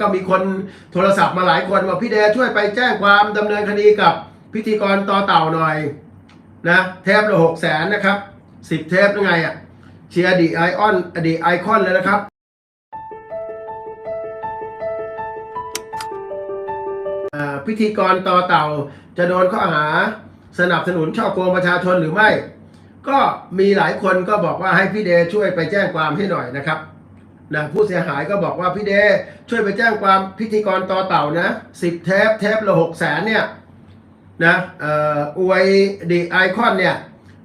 ก็มีคนโทรศัพท์มาหลายคนว่าพี่เดช่วยไปแจ้งความดำเนินคดีกับพิธีกรต่อเต่าหน่อยนะเทปละหกแสนนะครับสิบเทปยังไงอะเชียร์ดีไอออนอดีไอคอนเลยนะครับอ่าพิธีกรต่อเต่าจะโดนข้อหาสนับสนุนช่อโกงประชาชนหรือไม่ ก็มีหลายคนก็บอกว่าให้พี่เดช่วยไปแจ้งความให้หน่อยนะครับ นะผู้เสียหายก็บอกว่าพี่เดชช่วยไปแจ้งความพิธีกรต่อเต่านะสิบเทปเทปละหกแสนเนี่ยนะเอ่ออวยดีไอคอนเนี่ย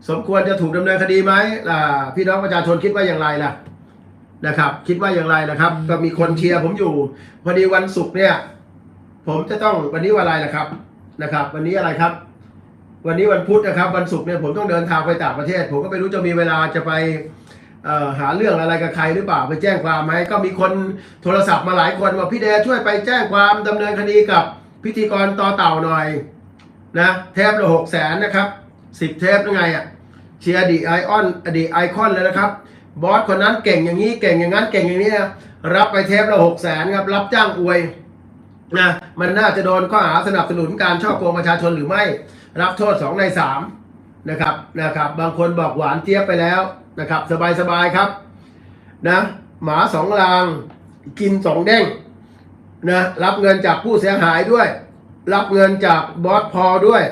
สมควรจะถูกดำเนินคดีไหมล่ะพี่น้องประชาชนคิดว่าอย่างไรล่ะนะครับ คิดว่าอย่างไรนะครับ ก็มีคนเชียร์ผมอยู่พอดีวันศุกร์เนี่ย ผมจะต้องวันนี้วันอะไรนะครับนะครับ วันนี้อะไรครับ วันนี้วันพุธนะครับ วันศุกร์เนี่ยผมต้องเดินทางไปต่างประเทศ ผมก็ไม่รู้จะมีเวลาจะไปเอ่อ หาเรื่องอะไรกับใครหรือเปล่าไปแจ้งความไหมก็มีคนโทรศัพท์มาหลายคนว่าพี่เดชช่วยไปแจ้งความดำเนินคดีกับพิธีกรต่อเต่าหน่อยนะเทปละหกแสนนะครับสิบเทปยังไงอะเชียร์ดีไอออนอดีไอคอนเลยนะครับบอสคนนั้นเก่งอย่างนี้เก่งอย่างนั้นเก่งอย่างนี้นะรับไปเทปละหกแสนครับรับจ้างอวยนะมันน่าจะโดนข้อหาสนับสนุนการช่อโกงประชาชนหรือไม่ รับโทษ2ใน3นะครับนะครับ บางคนบอกหวานเจี๊ยบไปแล้ว นะครับสบายสบายๆครับนะหมาสองลางกินสองเด้งนะรับเงินจากผู้เสียหายด้วย รับเงินจากบอสพอด้วย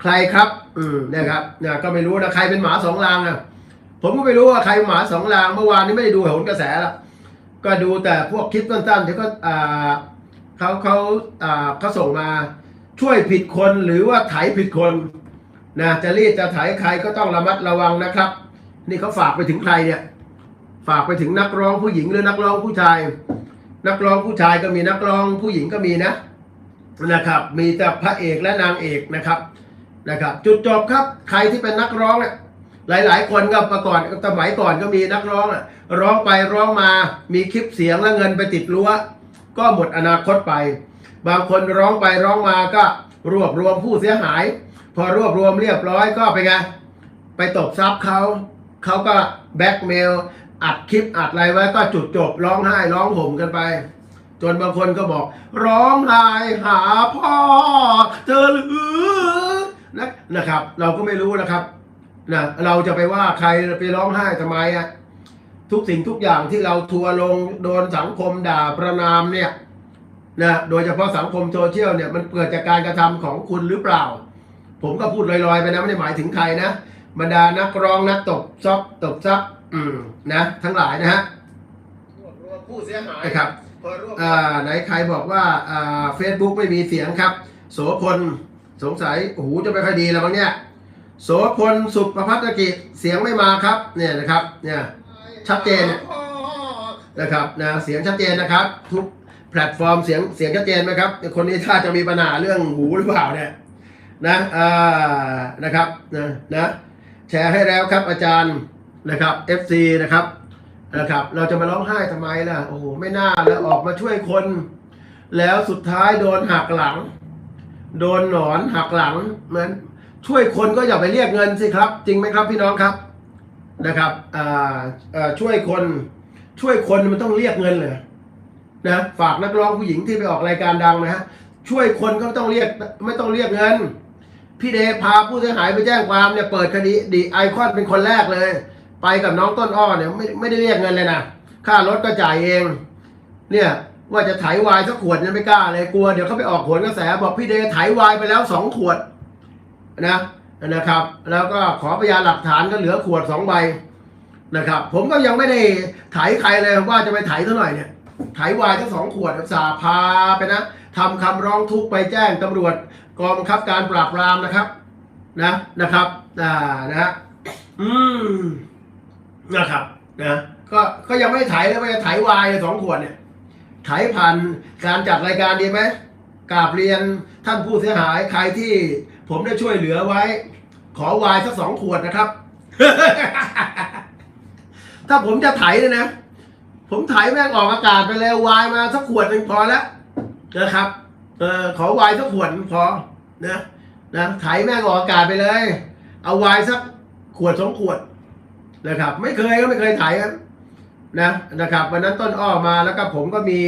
ใครครับ อืมนะครับนี่ยก็ไม่รู้นะใครเป็นหมาสองลางอะผมก็ไม่รู้ว่าใครเป็นหมาสองลางเมื่อวานนี้ไม่ได้ดูโหนกระแสละก็ดูแต่พวกคลิปสั้นๆที่ก็อ่าเขาเขาอ่าเขาส่งมาช่วยผิดคนหรือว่าไถผิดคนนะจะรีดจะไถใครก็ต้องระมัดระวังนะครับ นี่เขาฝากไปถึงใครเนี่ย ฝากไปถึงนักร้องผู้หญิงหรือนักร้องผู้ชาย นักร้องผู้ชายก็มีนักร้องผู้หญิงก็มีนะนะครับ มีแต่พระเอกและนางเอกนะครับนะครับ จุดจบครับใครที่เป็นนักร้องเนี่ยหลาย ๆ คนก็ประก่อนสมัยก่อนก็มีนักร้องอะร้องไปร้องมามีคลิปเสียงและเงินไปติดรั้วก็หมดอนาคตไป บางคนร้องไปร้องมาก็รวบรวมผู้เสียหาย พอรวบรวมเรียบร้อยก็ไปไงไปตบทรัพย์เขา เขาก็แบ็กเมลอัดคลิปอัดอะไรไว้ก็จุดจบร้องไห้ร้องห่มกันไป จนบางคนก็บอก ร้องไห้หาพ่อเธอหรือนะนะครับ เราก็ไม่รู้นะครับนะเราจะไปว่าใครไปร้องไห้ทำไมอะทุกสิ่งทุกอย่างที่เราทัวร์ลงโดนสังคมด่าประนามเนี่ยนะโดยเฉพาะสังคมโซเชียลเนี่ยมันเกิดจากการกระทำของคุณหรือเปล่า ผมก็พูดลอยๆไปนะไม่ได้หมายถึงใครนะ บรรดานักร้องนักตบซอกตบซับอืมนะ ทั้งหลายนะฮะรวมผู้เสียหายนะครับอ่าไหนใครบอกว่าอ่าเฟซบุ๊กไม่มีเสียงครับ โสพลสงสัยหูจะไม่ค่อยดีแล้วมั้งเนี่ย โสพลสุประพัฒกิจเสียงไม่มาครับ เนี่ยนะครับ เนี่ย ชัดเจนเนี่ยนะครับนะเสียงชัดเจนนะครับ ทุกแพลตฟอร์มเสียงเสียงชัดเจนไหมครับ คนนี้ถ้าจะมีปัญหาเรื่องหูหรือเปล่าเนี่ยนะอ่านะครับนะนะ แชร์ให้แล้วครับอาจารย์นะครับ FC นะครับนะครับ เราจะมาร้องไห้ทำไมล่ะโอ้โหไม่น่าแล้วออกมาช่วยคน แล้วสุดท้ายโดนหักหลัง โดนหนอนหักหลังเหมือนช่วยคนก็อย่าไปเรียกเงินสิครับ จริงไหมครับพี่น้องครับนะครับอ่าช่วยคนช่วยคนมันต้องเรียกเงินเลยนะฝากนักร้องผู้หญิงที่ไปออกรายการดังนะฮะช่วยคนก็ต้องเรียกไม่ต้องเรียกเงิน พี่เดชพาผู้เสียหายไปแจ้งความเนี่ยเปิดคดีดีไอคอนเป็นคนแรกเลย ไปกับน้องต้นอ้อเนี่ยไม่ไม่ได้เรียกเงินเลยนะค่ารถก็จ่ายเอง เนี่ยว่าจะไถวายสักขวดเนี่ยไม่กล้าเลยกลัวเดี๋ยวเขาไปออกผลกระแสบอกพี่เดชไถวายไปแล้วสองขวดนะนะครับ แล้วก็ขอพยานหลักฐานก็เหลือขวดสองใบนะครับ ผมก็ยังไม่ได้ไถใครเลยว่าจะไปไถเท่าไหร่เนี่ยไถวายทั้งสองขวดสาพาไปนะทำคำร้องทุกข์ไปแจ้งตำรวจ กองบังคับการปราบปรามนะครับ นะนะครับอ่านะฮะอืมนะครับนะก็ก็ยังไม่ไถเลยว่าจะไถวายสองขวดเนี่ยไถผ่านการจัดรายการดีไหมกราบเรียนท่านผู้เสียหายใครที่ผมได้ช่วยเหลือไว้ ขอวายสักสองขวดนะครับ ถ้าผมจะไถเลยนะ ผมไถแม่งออกอากาศไปแล้ววายมาสักขวดหนึ่งพอแล้วนะครับ เออขอวายสักขวดพอนะนะไถแม่งออกอากาศไปเลย เอาวายสักขวดสองขวดนะครับ ไม่เคยก็ไม่เคยไถครับนะนะครับวันนั้นต้นอ้อมาแล้วก็ผมก็มี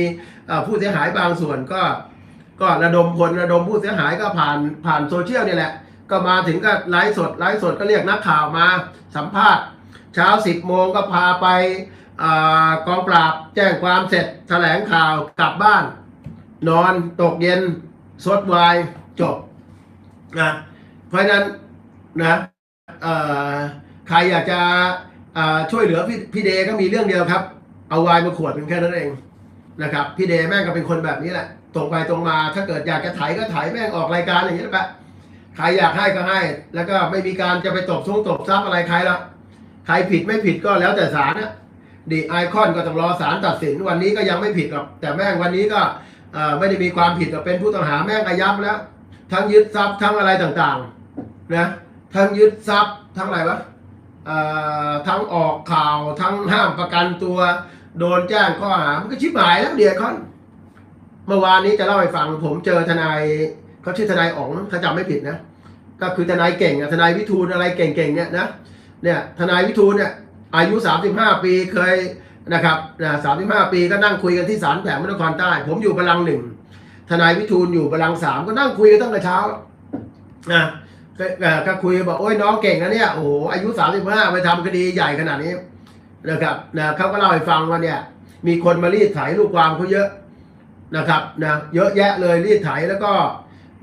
ผู้เสียหายบางส่วนก็ ก็ระดมคนระดมผู้เสียหายก็ผ่านผ่านโซเชียลนี่แหละ ก็มาถึงก็ไลฟ์สดไลฟ์สดก็เรียกนักข่าวมาสัมภาษณ์เช้าสิบโมงก็พาไปอกองปราบแจ้งความเสร็จแถลงข่าวกลับบ้าน นอนตกเย็นสดวายจบนะเพราะฉะนั้นนะใครอยากจะช่วยเหลือพี่พี่เดก็มีเรื่องเดียวครับ เอาวน์มาขวดเป็นแค่นั้นเองนะครับพี่เดแม่งก็เป็นคนแบบนี้แหละตรงไปตรงมาถ้าเกิดอยากจะไถก็ไถแม่งออกรายการอย่างนี้แหละใครอยากให้ก็ให้ แล้วก็ไม่มีการจะไปตบทรงตบทรัพย์อะไรใครละใครผิดไม่ผิดก็แล้วแต่ศาลนะดีไอคอนก็ต้องรอศาลตัดสินวันนี้ก็ยังไม่ผิดหรอกแต่แม่งวันนี้ก็ ไม่ได้มีความผิดหรอกเป็นผู้ต้องหาแม่งอายับแล้ว ทั้งยึดทรัพย์ทั้งอะไรต่างๆนะทั้งยึดทรัพย์ทั้งอะไรวะทั้งออกข่าวทั้งห้ามประกันตัวโดนแจ้งข้อหามันก็ชิบหายแล้วเดียคอนเมื่อวานนี้จะเล่าให้ฟังผมเจอทนายเขาชื่อทนายอ๋องถ้าจำไม่ผิดนะก็คือทนายเก่งทนายวิทูลอะไรเก่งๆเนี่ยนะเนี่ยทนายวิทูลเนี่ยอายุ 35 ปีเคย นะครับนะ35ปีก็นั่งคุยกันที่ศาลแขวงพระนครใต้ ผมอยู่พลังหนึ่งทนายวิทูลอยู่พลังสามก็นั่งคุยกันตั้งแต่เช้านะก็คุยบอกโอ้ยน้องเก่งนะเนี่ยโอ้โหอายุ35ไปทำคดีใหญ่ขนาดนี้นะครับนะเขาก็เล่าให้ฟังว่าเนี่ย มีคนมารีดไถลูกความเขาเยอะนะครับนะเยอะแยะเลยรีดไถแล้วก็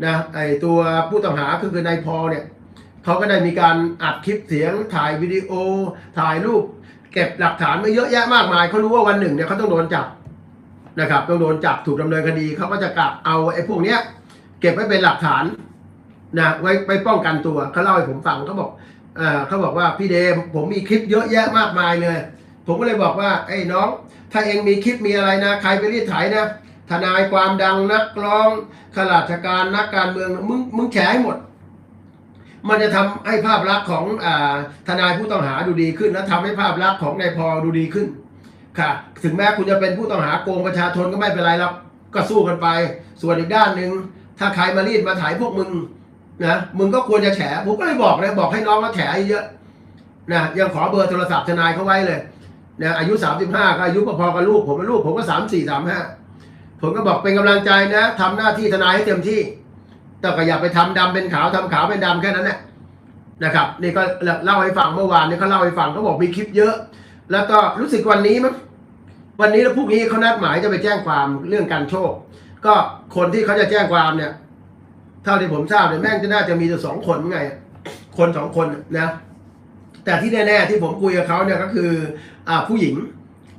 นะไอตัวผู้ต้องหาคือคือนายพอเนี่ยเขาก็ได้มีการอัดคลิปเสียงถ่ายวิดีโอถ่ายรูป เก็บหลักฐานมาเยอะแยะมากมายเขารู้ว่าวันหนึ่งเนี่ยเขาต้องโดนจับนะครับต้องโดนจับถูกดำเนินคดีเขาก็จะกลับเอาไอ้พวกเนี้ย เก็บไว้เป็นหลักฐานนะไว้ไว้ป้องกันตัวเขาเล่าให้ผมฟังเขาบอกเออเขาบอกว่าพี่เดมผมมีคลิปเยอะแยะมากมายเลย ผมก็เลยบอกว่าไอ้น้อง ถ้าเองมีคลิปมีอะไรนะ ใครไปรีดไถนะทนายความดังนักร้องข้าราชการนักการเมืองมึงมึงแฉให้หมด มันจะทำให้ภาพลักษณ์ของอทนายผู้ต้องหาดูดีขึ้นและทำให้ภาพลักษณ์ของนายพอดูดีขึ้น ค่ะ ถึงแม้คุณจะเป็นผู้ต้องหาโกงประชาชนก็ไม่เป็นไรหรอกก็สู้กันไป ส่วนอีกด้านหนึ่งถ้าใครมารีดมาถ่ายพวกมึงนะมึงก็ควรจะแฉผมก็เลยบอกเลยบอกให้น้องมาแฉเยอะนะยังขอเบอร์โทรศัพท์ทนายเขาไว้เลยนะอายุสามสิบห้าก็อายุพอๆกับลูกผมลูกผมก็สามสี่สามห้าผมก็บอกเป็นกำลังใจนะทำหน้าที่ทนายให้เต็มที่ แต่ก็อย่าไปทำดำเป็นขาวทำขาวเป็นดำแค่นั้นแหละนะครับนี่ก็เล่าให้ฟังเมื่อวานนี่เขาเล่าให้ฟังเขาบอกมีคลิปเยอะ แล้วก็รู้สึกวันนี้มั้งวันนี้แล้วพรุ่งนี้เขานัดหมายจะไปแจ้งความเรื่องการโชค ก็คนที่เขาจะแจ้งความเนี่ย เท่าที่ผมทราบเนี่ยแม่งจะน่าจะมีแต่สองคนไง คนสองคนนะแต่ที่แน่ๆที่ผมคุยกับเขาเนี่ยก็คืออ่าผู้หญิง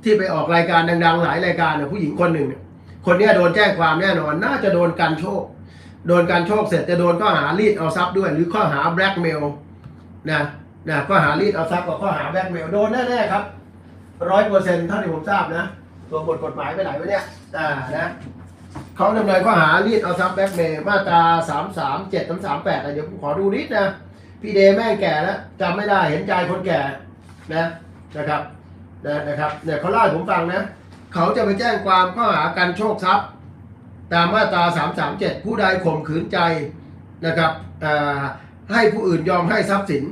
ที่ไปออกรายการดังๆ หลายรายการเนี่ยผู้หญิงคนหนึ่งคนเนี้ยโดนแจ้งความแน่นอน น่าจะโดนการโชค โดนการโชคเสร็จจะโดนข้อหารีดเอาทรัพย์ด้วย หรือข้อหาแบล็กเมลนะนะข้อหารีดเอาทรัพย์กับข้อหาแบล็กเมลโดนแน่ๆครับร้อยเปอร์เซ็นต์เท่าที่ผมทราบนะตัวบทกฎหมายไปไหนวะเนี่ยอ่านะเขาดำเนินข้อหารีดเอาทรัพย์แบล็กเมลมาตราสามสามเจ็ดสามสามแปดเดี๋ยวผมขอดูนิดนะพี่เดแม่แก่แล้วจำไม่ได้เห็นใจคนแก่นะนะครับนะนะครับเนี่ยเขาเล่าให้ผมฟังนะเขาจะไปแจ้งความข้อหาการโชคทรัพย์ ตามมาตรา 337 ผู้ใดข่มขืนใจนะครับให้ผู้อื่นยอมให้ทรัพย์สิน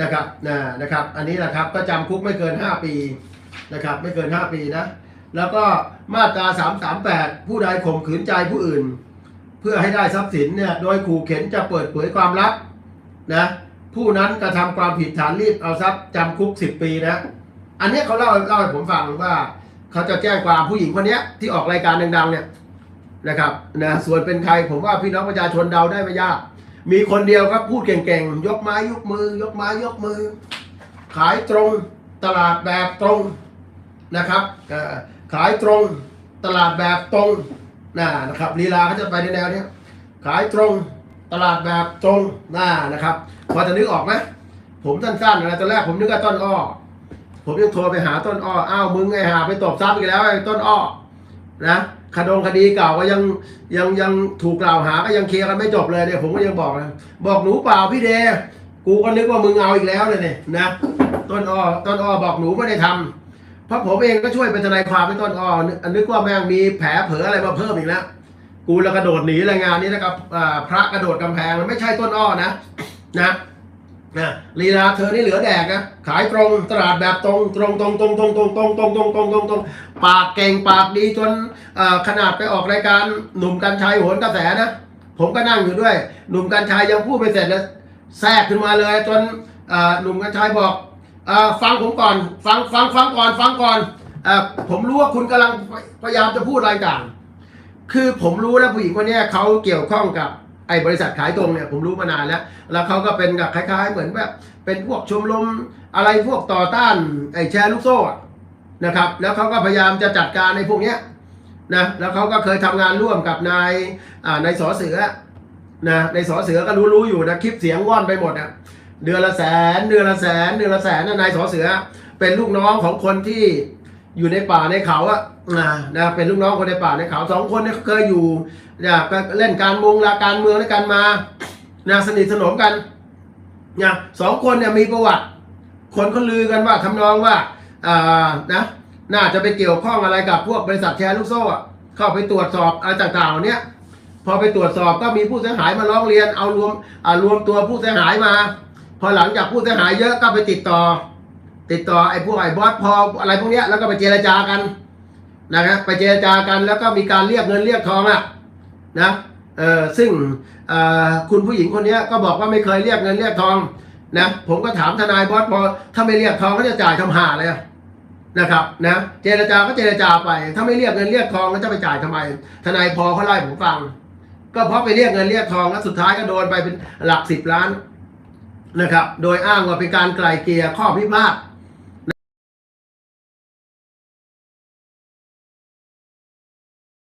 นะครับนะนะครับ อันนี้นะครับก็จำคุกไม่เกิน 5 ปีนะครับไม่เกิน 5 ปีนะแล้วก็มาตรา 338 ผู้ใดข่มขืนใจผู้อื่น เพื่อให้ได้ทรัพย์สินเนี่ยโดยขู่เข็นจะเปิดเผยความลับนะผู้นั้นกระทำความผิดฐานรีดเอาทรัพย์จำคุก 10 ปีนะอันนี้เขาเล่าเล่าให้ผมฟังว่า เขาจะแจ้งความผู้หญิงคนนี้ที่ออกรายการดังๆเนี่ย นะครับนะส่วนเป็นใครผมว่าพี่น้องประชาชนเดาได้ไม่ยาก มีคนเดียวครับพูดเก่งๆ ยกไม้ยกมือ ยกไม้ยกมือ ขายตรงตลาดแบบตรงนะครับขายตรงตลาดแบบตรงนะนะครับลีลาเขาจะไปในแนวนี้ขายตรงตลาดแบบตรงน่านะครับพอจะนึกออกไหมผมสั้นๆอะไรตอนแรกผมนึกว่าต้นอ้อผมยังโทรไปหาต้นอ้ออ้าวมึงไงหาไปตบทรัพย์อีกแล้วไอ้ต้นอ้อนะ คดงคดีเก่าก็ยังยังยังถูกกล่าวหาก็ยังเคลียร์กันไม่จบเลยเนี่ยผมก็ยังบอกนะบอกหนูเปล่าพี่เดกูก็นึกว่ามึงเอาอีกแล้วเลยเนี่ยนะต้นอ้อต้นอ้อบอกหนูไม่ได้ทำเพราะผมเองก็ช่วยเป็นทนายความให้ต้นอ้อนึกนึกว่าแม่งมีแผลเผลออะไรมาเพิ่มอีกแล้วกูแล้วกระโดดหนีรายงานนี้นะครับอ่าพระกระโดดกำแพงไม่ใช่ต้นอ้อนะนะ นะลีลาเธอนี่เหลือแดกนะขายตรงตลาดแบบตรงตรงตรงตรงตรงตรงตรงตรงตรงตรงตรงตรงปากเก่งปากดีจนขนาดไปออกรายการหนุ่มกัญชัยโหนกระแสนะผมก็นั่งอยู่ด้วย หนุ่มกัญชัยยังพูดไปเสร็จแล้วแทรกขึ้นมาเลยจนหนุ่มกัญชัยบอกฟังผมก่อนฟังฟังฟังก่อนฟังก่อนผมรู้ว่าคุณกำลังพยายามจะพูดอะไรายการคือผมรู้แล้วผู้หญิงคนนี้เขาเกี่ยวข้องกับ ไอ้บริษัทขายตรงเนี่ยผมรู้มานานแล้ว แล้วเขาก็เป็นกับคล้าย ๆ เหมือนแบบเป็นพวกชมรมอะไรพวกต่อต้านไอ้แชร์ลูกโซ่นะครับ แล้วเขาก็พยายามจะจัดการในพวกเนี้ยนะแล้วเขาก็เคยทำงานร่วมกับนายอ่านายสอเสือนะในสอเสือก็รู้ๆอยู่นะคลิปเสียงว่อนไปหมดอะเดือนละแสนเดือนละแสนเดือนละแสนนะนายสอเสือ เป็นลูกน้องของคนที่ อยู่ในป่าในเขาอะนะนะเป็นลูกน้องคนในป่าในเขาสองคนเนี่ยเขาเคยอยู่นะก็เล่นการเมืองละการเมืองด้วยกันมานะสนิทสนมกันนะสองคนเนี่ยมีประวัติ คนเขาลือกันว่าทำนองว่าอ่านะน่าจะไปเกี่ยวข้องอะไรกับพวกบริษัทแชร์ลูกโซ่อะเข้าไปตรวจสอบอะไรต่างๆเหล่าเนี้ยพอไปตรวจสอบก็มีผู้เสียหายมาร้องเรียนเอารวมอ่ารวมตัวผู้เสียหายมา พอหลังจากผู้เสียหายเยอะก็ไปติดต่อ ติดต่อไอ้พวกไอ้บอสพออะไรพวกเนี้ยแล้วก็ไปเจรจากันนะครับไปเจรจากันแล้วก็มีการเรียกเงินเรียกทองอะนะเออซึ่งคุณผู้หญิงคนเนี้ยก็บอกว่าไม่เคยเรียกเงินเรียกทองนะผมก็ถามทนายบอสพอถ้าไม่เรียกทองก็จะจ่ายทำหาเลยนะครับนะเจรจาก็เจรจาไป ถ้าไม่เรียกเงินเรียกทองก็จะไปจ่ายทำไม ทนายพอเขาไล่ผมฟัง ก็เพราะไปเรียกเงินเรียกทองแล้วสุดท้ายก็โดนไปเป็นหลักสิบล้านนะครับ โดยอ้างว่าเป็นการไกลเกลี่ยข้อพิพาท